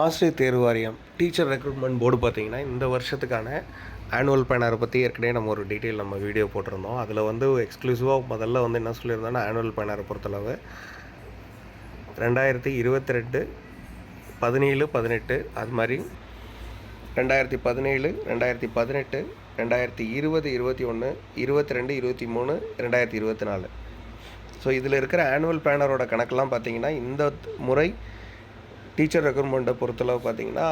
ஆசிரியர் தேர்வு வாரியம் டீச்சர் ரெக்ரூட்மெண்ட் போர்டு பார்த்தீங்கன்னா இந்த வருஷத்துக்கான ஆனுவல் பேனரை பற்றி ஏற்கனவே நம்ம ஒரு டீட்டெயில் நம்ம வீடியோ போட்டிருந்தோம். அதில் வந்து எக்ஸ்க்ளூசிவாக முதல்ல வந்து என்ன சொல்லியிருந்தோன்னா ஆனுவல் பேனரை பொறுத்தளவு ரெண்டாயிரத்தி இருபத்தி ரெண்டு பதினேழு பதினெட்டு அது மாதிரி ரெண்டாயிரத்தி பதினேழு ரெண்டாயிரத்தி பதினெட்டு ரெண்டாயிரத்தி இருபது இருபத்தி ஒன்று இருபத்தி ரெண்டு இருபத்தி மூணு ரெண்டாயிரத்தி இருபத்தி நாலு. ஸோ இதில் இருக்கிற ஆனுவல் பிளானரோட கணக்கெல்லாம் பார்த்தீங்கன்னா இந்த முறை டீச்சர் ரெக்ரூட்மெண்ட்டை பொறுத்தளவு பார்த்தீங்கன்னா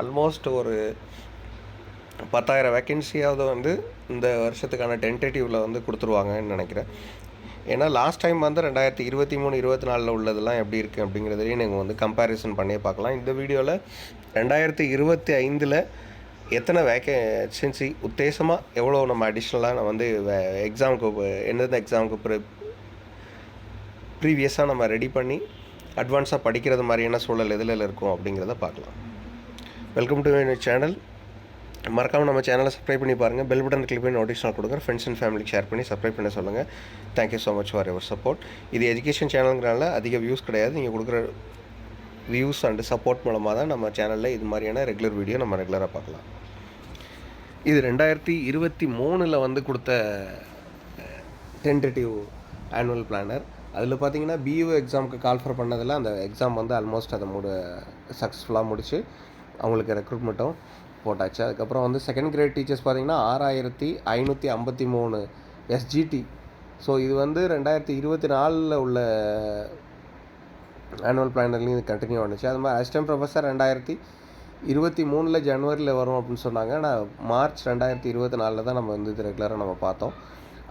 ஆல்மோஸ்ட் ஒரு பத்தாயிரம் வேக்கன்சியாவது வந்து இந்த வருஷத்துக்கான டென்டேட்டிவில் வந்து கொடுத்துருவாங்கன்னு நினைக்கிறேன். ஏன்னா லாஸ்ட் டைம் வந்து ரெண்டாயிரத்தி இருபத்தி மூணு இருபத்தி நாலில் உள்ளதெல்லாம் எப்படி இருக்குது அப்படிங்கிறதையும் நீங்கள் வந்து கம்பேரிசன் பண்ணி பார்க்கலாம். இந்த வீடியோவில் ரெண்டாயிரத்தி இருபத்தி ஐந்தில் எத்தனை வேக்கன்சி உத்தேசமாக எவ்வளோ நம்ம அடிஷ்னலாக நம்ம வந்து எக்ஸாமுக்கு எந்தெந்த எக்ஸாமுக்கு ப்ரீவியஸாக நம்ம ரெடி பண்ணி அட்வான்ஸாக படிக்கிறது மாதிரியான சூழல் எதில் இருக்கும் அப்படிங்கிறத பார்க்கலாம். வெல்கம் டு மை சேனல் மறக்காமல் நம்ம சேனலை சப்ஸ்கிரைப் பண்ணி பாருங்கள் பெல் பட்டன் கிளிக் பண்ணி நோட்டிஃபிகேஷன் கொடுங்க. ஃப்ரெண்ட்ஸ் அண்ட் ஃபேமிலிக்கு ஷேர் பண்ணி சப்ஸ்கிரைப் பண்ண சொல்லுங்கள் thank you so much for your support இது எஜுகேஷன் சேனலுங்கிறனால அதிக வியூஸ் கிடையாது. நீங்கள் கொடுக்குற வியூஸ் அண்டு சப்போர்ட் மூலமாக தான் நம்ம சேனலில் இது மாதிரியான ரெகுலர் வீடியோ நம்ம ரெகுலராக பார்க்கலாம். இது ரெண்டாயிரத்தி இருபத்தி மூணில் வந்து கொடுத்த டென்டேட்டிவ் ஆனுவல் பிளானர் அதில் பார்த்தீங்கன்னா பியூ எக்ஸாமுக்கு கால்ஃபர் பண்ணதில் அந்த எக்ஸாம் வந்து ஆல்மோஸ்ட் அதை மூடு சக்ஸஸ்ஃபுல்லாக முடிச்சு அவங்களுக்கு ரெக்ரூட்மெண்ட்டும் போட்டாச்சு. அதுக்கப்புறம் வந்து செகண்ட் கிரேட் டீச்சர்ஸ் பார்த்தீங்கன்னா ஆறாயிரத்தி ஐநூற்றி ஐம்பத்தி மூணு எஸ்ஜிடி ஸோ இது வந்து ரெண்டாயிரத்தி இருபத்தி நாலில் உள்ள ஆனுவல் பிளானர்லேயும் இது கண்டினியூ ஆனிச்சு. அது மாதிரி அசிஸ்டன்ட் ப்ரொஃபஸர் ரெண்டாயிரத்தி இருபத்தி மூணில் ஜனவரியில் வரும் அப்படின்னு சொன்னாங்க. ஆனால் மார்ச் ரெண்டாயிரத்தி இருபத்தி நாலில் தான் நம்ம வந்து இது ரெகுலராக நம்ம பார்த்தோம்.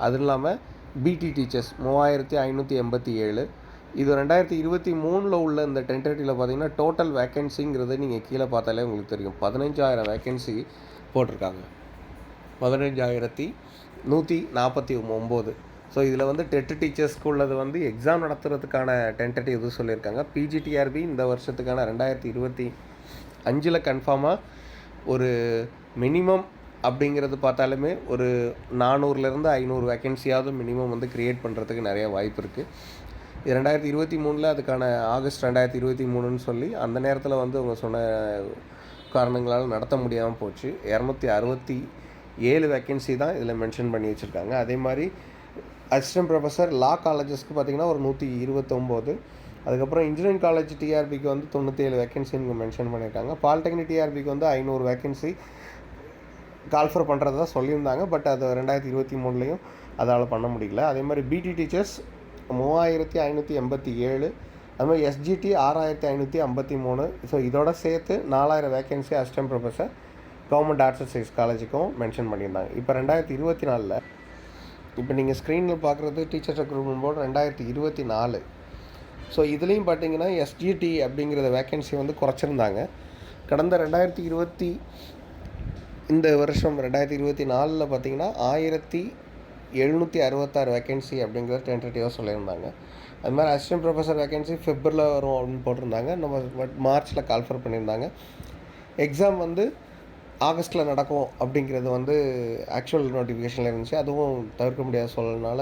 அதுவும் இல்லாமல் பிடி டீச்சர்ஸ் மூவாயிரத்தி ஐநூற்றி எண்பத்தி ஏழு. இது ரெண்டாயிரத்தி இருபத்தி மூணில் உள்ள இந்த டென்டேட்டிவில் பார்த்தீங்கன்னா டோட்டல் வேக்கன்சிங்கிறது நீங்கள் கீழே பார்த்தாலே உங்களுக்கு தெரியும். பதினஞ்சாயிரம் வேக்கன்சி போட்டிருக்காங்க. பதினஞ்சாயிரத்தி நூற்றி நாற்பத்தி ஒம்பது. ஸோ இதில் வந்து டெட்டு டீச்சர்ஸ்க்கு உள்ளது வந்து எக்ஸாம் நடத்துறதுக்கான டென்டேட்டிவ் இது சொல்லியிருக்காங்க. பிஜிடிஆர்பி இந்த வருஷத்துக்கான ரெண்டாயிரத்தி இருபத்தி அஞ்சில் கன்ஃபார்மாக ஒரு மினிமம் அப்படிங்கிறது பார்த்தாலுமே ஒரு நானூறுலேருந்து ஐநூறு வேக்கன்சியாவது மினிமம் வந்து க்ரியேட் பண்ணுறதுக்கு நிறைய வாய்ப்பு இருக்குது ரெண்டாயிரத்தி இருபத்தி மூணில் அதுக்கான ஆகஸ்ட் ரெண்டாயிரத்தி இருபத்தி மூணுன்னு சொல்லி அந்த நேரத்தில் வந்து அவங்க சொன்ன காரணங்களால் நடத்த முடியாமல் போச்சு. இரநூத்தி அறுபத்தி ஏழு வேக்கன்சி தான் இதில் மென்ஷன் பண்ணி வச்சுருக்காங்க. அதே மாதிரி அசிஸ்டன்ட் ப்ரொஃபஸர் லா காலேஜஸ்க்கு பார்த்திங்கன்னா ஒரு நூற்றி இருபத்தொம்போது. அதுக்கப்புறம் இன்ஜினியரிங் காலேஜ் டிஆர்பிக்கு வந்து தொண்ணூற்றி ஏழு வேக்கன்சி மென்ஷன் பண்ணியிருக்காங்க பாலிடெக்னிக் டிஆர்பிக்கு வந்து ஐநூறு வேக்கன்சி கால்ஃபர் பண்ணுறது தான் சொல்லியிருந்தாங்க. பட் அது ரெண்டாயிரத்தி இருபத்தி மூணுலேயும் அதால் பண்ண முடியல. அதே மாதிரி பிடி டீச்சர்ஸ் மூவாயிரத்தி ஐநூற்றி எண்பத்தி ஏழு அது மாதிரி எஸ்ஜிடி ஆறாயிரத்தி ஐநூற்றி ஐம்பத்தி மூணு. ஸோ இதோட சேர்த்து நாலாயிரம் vacancy assistant professor government arts and science காலேஜுக்கும் mention பண்ணியிருந்தாங்க. இப்போ ரெண்டாயிரத்தி இருபத்தி நாலில் இப்போ நீங்கள் ஸ்க்ரீனில் பார்க்குறது டீச்சர்ஸ் ரெக்ரூட்மெண்ட் போர்டு ரெண்டாயிரத்தி இருபத்தி நாலு. ஸோ இதுலேயும் பார்த்தீங்கன்னா எஸ்ஜிடி அப்படிங்கிற வேக்கன்சி வந்து குறைச்சிருந்தாங்க. கடந்த ரெண்டாயிரத்தி இருபத்தி இந்த வருஷம் ரெண்டாயிரத்தி இருபத்தி நாலில் பார்த்தீங்கன்னா ஆயிரத்தி எழுநூற்றி அறுபத்தாறு வேக்கன்சி அப்படிங்கிறத டென்டேட்டிவாக சொல்லியிருந்தாங்க. அது மாதிரி அசிஸ்டன்ட் ப்ரொஃபஸர் வேக்கன்சி ஃபெப்ரவரியில் வரும் அப்படின்னு போட்டிருந்தாங்க. நம்ம பட் மார்ச்சில் கால்ஃபர் பண்ணியிருந்தாங்க. எக்ஸாம் வந்து ஆகஸ்ட்டில் நடக்கும் அப்படிங்கிறது வந்து ஆக்சுவல் நோட்டிஃபிகேஷனில் இருந்துச்சு. அதுவும் தவிர்க்க முடியாத சூழல்னால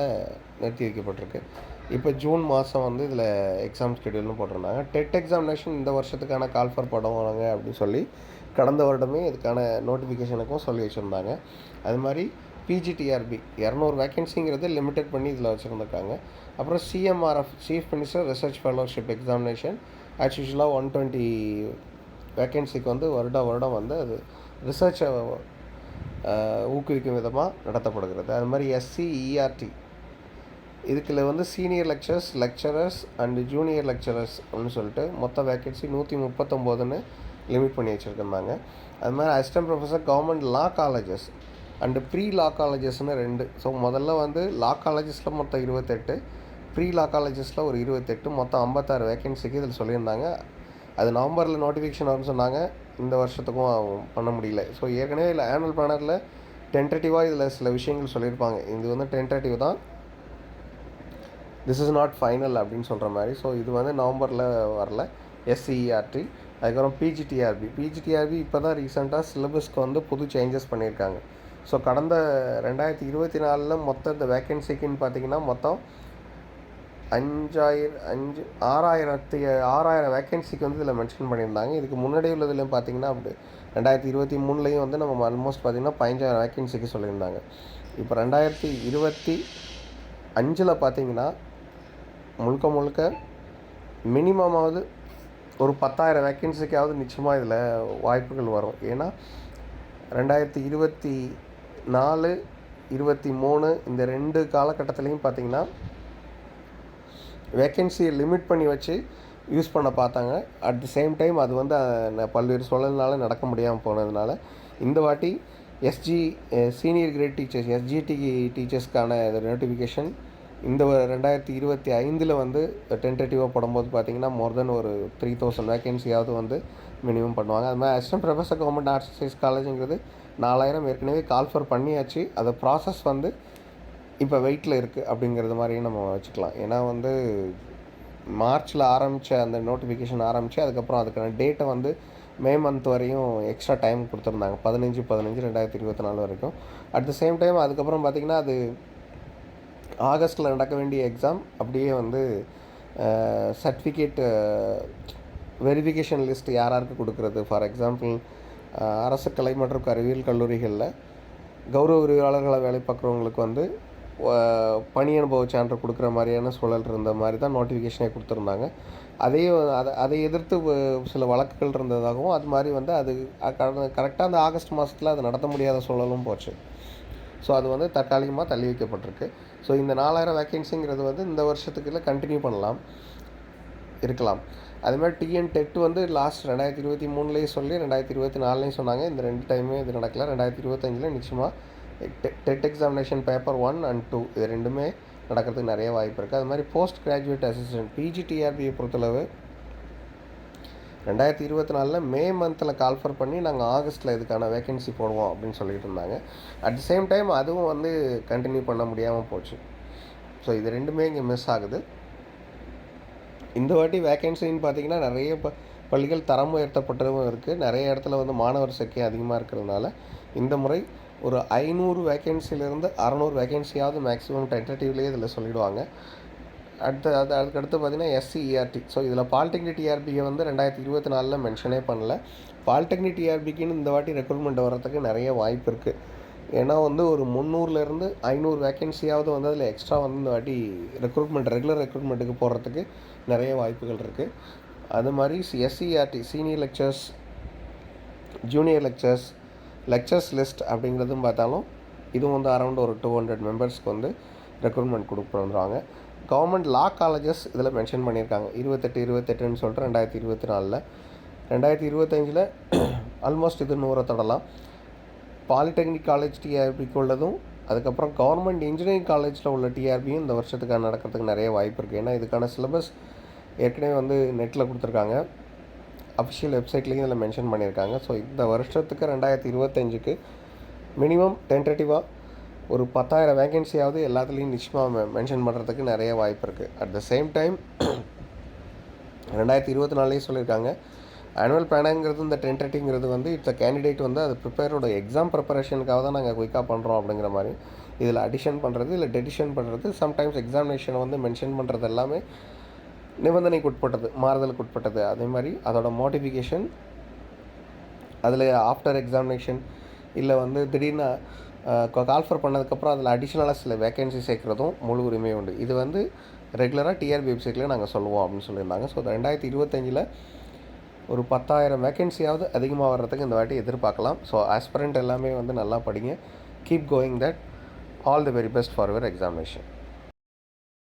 நிறுத்தி வைக்கப்பட்டிருக்கு. இப்போ ஜூன் மாதம் வந்து இதில் எக்ஸாம் ஷெடியூல்னு போட்டிருந்தாங்க. டெட் எக்ஸாமினேஷன் இந்த வருஷத்துக்கான கால்ஃபர் படுவாங்க அப்படின்னு சொல்லி கடந்த வருடமே இதுக்கான நோட்டிஃபிகேஷனுக்கும் சொல்லி வச்சுருந்தாங்க. அது மாதிரி பிஜிடிஆர்பி இரநூறு வேக்கன்சிங்கிறது லிமிடெட் பண்ணி இதில் வச்சுருந்துருக்காங்க. அப்புறம் CMRF chief minister research fellowship examination as யூஸ்வலாக ஒன் டுவெண்ட்டி வேக்கன்சிக்கு வந்து வருடம் வருடம் வந்து அது ரிசர்ச்சை ஊக்குவிக்கும் விதமாக நடத்தப்படுகிறது. அது மாதிரி எஸ்சி இஆர்டி இதுக்கில் வந்து senior lectures lecturers and junior lecturers அப்படின்னு சொல்லிட்டு மொத்த வேக்கன்சி நூற்றி முப்பத்தொம்போதுன்னு லிமிட் பண்ணி வச்சுருக்காங்க. அது மாதிரி assistant professor government law colleges and pre law காலேஜஸ்னு ரெண்டு. ஸோ முதல்ல வந்து லா காலேஜஸில் மொத்தம் இருபத்தெட்டு ப்ரீ லா காலேஜஸில் ஒரு இருபத்தெட்டு மொத்தம் ஐம்பத்தாறு வேக்கன்சிக்கு இதில் சொல்லியிருந்தாங்க. அது நவம்பரில் நோட்டிஃபிகேஷன் வரும்னு சொன்னாங்க. இந்த வருஷத்துக்கும் பண்ண முடியல. ஸோ ஏற்கனவே இல்லை ஆனுவல் பிளானரில் டென்டேட்டிவாக இதில் சில விஷயங்கள் சொல்லியிருப்பாங்க. இது வந்து டென்டேட்டிவ் தான். திஸ் இஸ் நாட் ஃபைனல் அப்படின்னு சொல்கிற மாதிரி. ஸோ இது வந்து நவம்பரில் வரல. எஸ்சிஇஆர்டி அதுக்கப்புறம் பிஜிடிஆர்பி பிஜிடிஆர்பி இப்போ தான் ரீசெண்டாக சிலபஸ்க்கு வந்து புது சேஞ்சஸ் பண்ணியிருக்காங்க. ஸோ கடந்த ரெண்டாயிரத்தி இருபத்தி நாலில் மொத்த இந்த வேக்கன்சிக்குன்னு பார்த்தீங்கன்னா மொத்தம் அஞ்சாயிரம் அஞ்சு ஆறாயிரத்தி ஆறாயிரம் வேக்கன்சிக்கு வந்து இதில் மென்ஷன் பண்ணியிருந்தாங்க. இதுக்கு முன்னாடி உள்ளதுலேயும் பார்த்தீங்கன்னா அப்படி ரெண்டாயிரத்தி இருபத்தி மூணுலேயும் வந்து நம்ம ஆல்மோஸ்ட் பார்த்திங்கன்னா பதினஞ்சாயிரம் வேக்கன்சிக்கு சொல்லியிருந்தாங்க. இப்போ ரெண்டாயிரத்தி இருபத்தி அஞ்சில் பார்த்தீங்கன்னா முழுக்க முழுக்க மினிமமாவது ஒரு பத்தாயிரம் வேக்கன்சிக்காவது நிச்சயமாக இதில் வாய்ப்புகள் வரும். ஏன்னா ரெண்டாயிரத்தி இருபத்தி நாலு இருபத்தி மூணு இந்த ரெண்டு காலகட்டத்துலேயும் பார்த்தீங்கன்னா வேக்கன்சியை லிமிட் பண்ணி வச்சு யூஸ் பண்ண பார்த்தாங்க. அட் தி சேம் டைம் அது வந்து பல்வேறு சூழல்னால நடக்க முடியாமல் போனதுனால இந்த வாட்டி SG senior grade teachers SGT டீச்சர்ஸ்க்கான notification இந்த ரெண்டாயிரத்தி இருபத்தி ஐந்தில் வந்து டென்டேட்டிவாக போடும்போது பார்த்தீங்கன்னா மோர் தென் ஒரு த்ரீ தௌசண்ட் வேகன்சியாவது வந்து மினிமம் பண்ணுவாங்க. அது மாதிரி assistant professor government arts science காலேஜுங்கிறது நாலாயிரம் ஏற்கனவே கால்ஃபர் பண்ணியாச்சு. அதை ப்ராசஸ் வந்து இப்போ வெயிட்டில் இருக்குது அப்படிங்கிறது மாதிரியும் நம்ம வச்சுக்கலாம். ஏன்னா வந்து மார்ச்சில் ஆரம்பித்த அந்த நோட்டிஃபிகேஷன் ஆரம்பித்து அதுக்கப்புறம் அதுக்கான டேட்டை வந்து மே மந்த் வரையும் எக்ஸ்ட்ரா டைம் கொடுத்துருந்தாங்க. பதினஞ்சு பதினஞ்சு ரெண்டாயிரத்தி இருபத்தி நாலு வரைக்கும். அட் த சேம் டைம் அதுக்கப்புறம் பார்த்திங்கன்னா அது ஆகஸ்ட்டில் நடக்க வேண்டிய எக்ஸாம் அப்படியே வந்து சர்டிஃபிகேட் வெரிஃபிகேஷன் லிஸ்ட் யார் யாருக்கு கொடுக்குறது? ஃபார் எக்ஸாம்பிள் அரசு கலை மற்றும் அறிவியல் கல்லூரிகளில் கௌரவ விரிவாளர்களாக வேலை பார்க்குறவங்களுக்கு வந்து பணி அனுபவ சான்று கொடுக்குற மாதிரியான சூழல் இருந்த மாதிரி தான் நோட்டிஃபிகேஷனே கொடுத்துருந்தாங்க. அதையே அதை அதை எதிர்த்து சில வழக்குகள் இருந்ததாகவும் அது மாதிரி வந்து அது கரெக்டாக அந்த ஆகஸ்ட் மாதத்தில் அது நடத்த முடியாத சூழலும் போச்சு. ஸோ அது வந்து தற்காலிகமாக தள்ளி வைக்கப்பட்டிருக்கு. ஸோ இந்த நாலாயிரம் வேக்கன்சிங்கிறது வந்து இந்த வருஷத்துக்குள்ள கண்டினியூ பண்ணலாம். இருக்கலாம். அதேமாதிரி டிஎன் டெட் வந்து லாஸ்ட் ரெண்டாயிரத்தி இருபத்தி மூணுலேயும் சொல்லி ரெண்டாயிரத்தி இருபத்தி நாலுலேயும் சொன்னாங்க. இந்த ரெண்டு டைமே இது நடக்கல. ரெண்டாயிரத்தி இருபத்தஞ்சில் நிச்சயமாக TET examination paper one and two இது ரெண்டுமே நடக்கிறதுக்கு நிறைய வாய்ப்பு இருக்குது அது மாதிரி போஸ்ட் கிராஜுவேட் அசிஸ்டன்ட் பிஜிடிஆர்பியை பொறுத்தளவு ரெண்டாயிரத்தி இருபத்தி நாலில் மே மந்தில் கால்ஃபர் பண்ணி நாங்கள் ஆகஸ்ட்டில் இதுக்கான வேகன்சி போடுவோம் அப்படின்னு சொல்லிட்டு இருந்தாங்க. அட் த சேம் டைம் அதுவும் வந்து கண்டினியூ பண்ண முடியாமல் போச்சு. ஸோ இது ரெண்டுமே இங்கே மிஸ் ஆகுது. இந்த வாட்டி வேகன்சின்னு பார்த்தீங்கன்னா நிறைய ப பள்ளிகள் தரம் உயர்த்தப்பட்டதும் இருக்குது நிறைய இடத்துல வந்து மாணவர் சேர்க்கை அதிகமாக இருக்கிறதுனால இந்த முறை ஒரு ஐநூறு வேகன்சிலேருந்து அறநூறு வேகன்சியாவது மேக்ஸிமம் டென்டேட்டிவ்லேயே இதில் சொல்லிடுவாங்க. அடுத்து அது அதுக்கடுத்து பார்த்தீங்கன்னா எஸ்சிஇஆர்டி ஸோ இதில் பாலிடெக்னிக் டிஆர்பியை வந்து ரெண்டாயிரத்தி இருபத்தி நாலில் மென்ஷனே பண்ணல. பாலிடெக்னிக் டிஆர்பிக்குன்னு இந்த வாட்டி ரெக்ரூட்மெண்ட் வர்றதுக்கு நிறைய வாய்ப்பு இருக்குது ஏன்னா வந்து ஒரு முந்நூறுலேருந்து ஐநூறு வேக்கன்சியாவது வந்து அதில் எக்ஸ்ட்ரா வந்து இந்த வாட்டி ரெக்ரூட்மெண்ட் ரெகுலர் ரெக்ரூட்மெண்ட்டுக்கு போடுறதுக்கு நிறைய வாய்ப்புகள் இருக்குது அது மாதிரி SCERT senior lectures junior lectures lectures list அப்படிங்கிறதும் பார்த்தாலும் இதுவும் வந்து அரௌண்ட் ஒரு டூ ஹண்ட்ரட் மெம்பர்ஸ்க்கு வந்து ரெக்ரூட்மெண்ட் கொடுக்க வந்துடுவாங்க கவர்மெண்ட் லா காலேஜஸ் இதில் மென்ஷன் பண்ணியிருக்காங்க. இருபத்தெட்டு இருபத்தெட்டுன்னு சொல்லிட்டு ரெண்டாயிரத்தி இருபத்தி நாலில். ரெண்டாயிரத்தி இருபத்தஞ்சில் ஆல்மோஸ்ட் இது நூறை தொடலாம். பாலிடெக்னிக் காலேஜ் டிஆர்பிக்கு உள்ளதும் அதுக்கப்புறம் கவர்மெண்ட் இன்ஜினியரிங் காலேஜில் உள்ள டிஆர்பியும் இந்த வருஷத்துக்காக நடக்கிறதுக்கு நிறைய வாய்ப்பு இருக்குது ஏன்னா இதுக்கான சிலபஸ் ஏற்கனவே வந்து நெட்டில் கொடுத்துருக்காங்க. அஃபிஷியல் வெப்சைட்லேயும் இதில் மென்ஷன் பண்ணியிருக்காங்க. ஸோ இந்த வருஷத்துக்கு ரெண்டாயிரத்தி இருபத்தஞ்சுக்கு மினிமம் டென்டேட்டிவாக ஒரு பத்தாயிரம் வேகன்சியாவது எல்லாத்துலேயும் நிச்சயமாக மென்ஷன் பண்ணுறதுக்கு நிறைய வாய்ப்பு இருக்குது அட் த சேம் டைம் ரெண்டாயிரத்தி இருபத்தி நாலுலேயும் சொல்லியிருக்காங்க ஆனுவல் பிளானுங்கிறது இந்த டென்டேட்டிங்கிறது வந்து இட்ஸ் அ கேண்டிடேட் வந்து அது ப்ரிப்பேரோட எக்ஸாம் ப்ரிப்பரேஷனுக்காக தான் நாங்கள் குயிக்காக பண்ணுறோம் அப்படிங்கிற மாதிரி. இதில் அடிஷன் பண்ணுறது இல்லை டெடிஷன் பண்ணுறது சம்டைம்ஸ் எக்ஸாமினேஷனை வந்து மென்ஷன் பண்ணுறது எல்லாமே நிபந்தனைக்கு உட்பட்டது மாறுதலுக்கு உட்பட்டது. அதே மாதிரி அதோட மோட்டிஃபிகேஷன் அதில் ஆஃப்டர் எக்ஸாமினேஷன் இல்லை வந்து திடீர்னு கால்ஃபர் பண்ணதுக்கப்புறம் அதில் அடிஷ்னலாக சில வேகன்சி சேர்க்குறதும் முழு உரிமை உண்டு. இது வந்து ரெகுலராக டிஆர்பி வெப்சைட்லேயே நாங்கள் சொல்லுவோம் அப்படின்னு சொல்லியிருந்தாங்க. ஸோ ரெண்டாயிரத்தி இருபத்தஞ்சில் ஒரு பத்தாயிரம் வேகன்சியாவது அதிகமாக வர்றதுக்கு இந்த வாட்டி எதிர்பார்க்கலாம். ஸோ ஆஸ்பிரண்ட் எல்லாமே வந்து நல்லா படிங்க. Keep going that all the very best for your examination